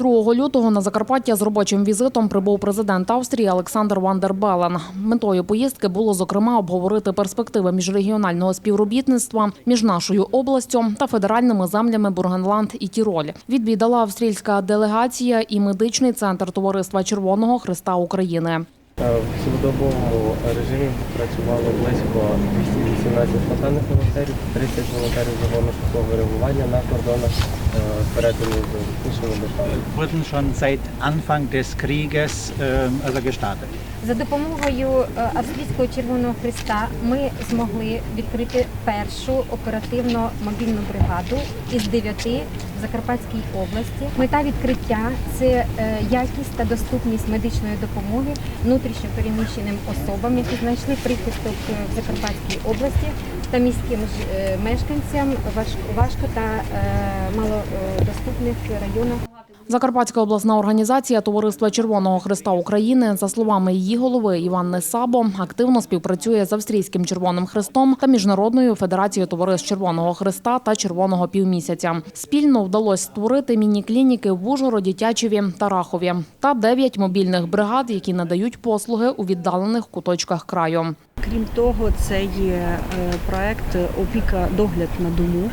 2 лютого на Закарпаття з робочим візитом прибув президент Австрії Олександр Вандербелен. дер Метою поїздки було зокрема обговорити перспективи міжрегіонального співробітництва між нашою областю та федеральними землями Бургенланд і Тіроль. Відвідала австрійська делегація і медичний центр Товариства Червоного Христа України. Е, В цілодобовому режимі працювало близько 218 спонтанних волонтерів, 30 волонтерів загону швидкого реагування на кордонах е, перетину з іншими державами. wurden schon seit Anfang des Krieges also gestartet. За допомогою е, Австрійського Червоного Христа ми змогли відкрити першу оперативно мобільну бригаду із дев'яти в Закарпатській області. Мета відкриття це е, якість та доступність медичної допомоги внутрішньо переміщеним особам, які знайшли прихисток е, в Закарпатській області та міським е, мешканцям важко та е, малодоступних районах. Закарпатська обласна організація Товариства Червоного Христа України, за словами її голови Іванни Сабо, активно співпрацює з Австрійським Червоним Хрестом та Міжнародною федерацією товариств Червоного Христа та Червоного Півмісяця. Спільно вдалося створити міні-клініки в Ужгороді, Тячеві та Рахові та дев'ять мобільних бригад, які надають послуги у віддалених куточках краю. Крім того, це є е, проект Опіка догляд на дому,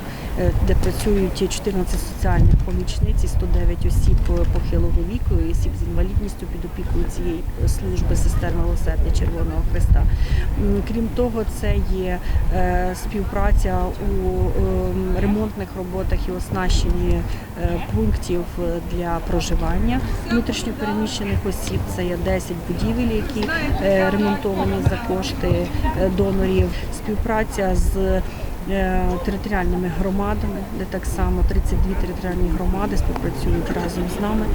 де працюють 14 соціальних помічниць і 109 осіб похилого віку і осіб з інвалідністю під опікою цієї служби сестер милосердя Червоного Христа. Крім того, це є е, співпраця у ем, ремонтних роботах і оснащенні е, пунктів для проживання внутрішньопереміщених осіб. Це є 10 будівель, які е, ремонтовані за кошти е, донорів. Співпраця з е, територіальними громадами, де так само 32 територіальні громади співпрацюють разом з нами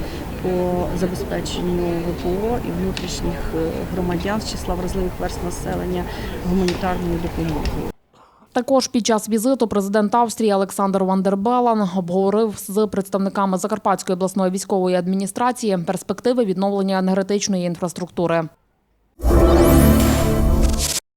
по забезпеченню ВПО і внутрішніх е, громадян з числа вразливих верств населення гуманітарною допомогою. Також під час візиту президент Австрії Олександр Ван дер Белен обговорив з представниками Закарпатської обласної військової адміністрації перспективи відновлення енергетичної інфраструктури.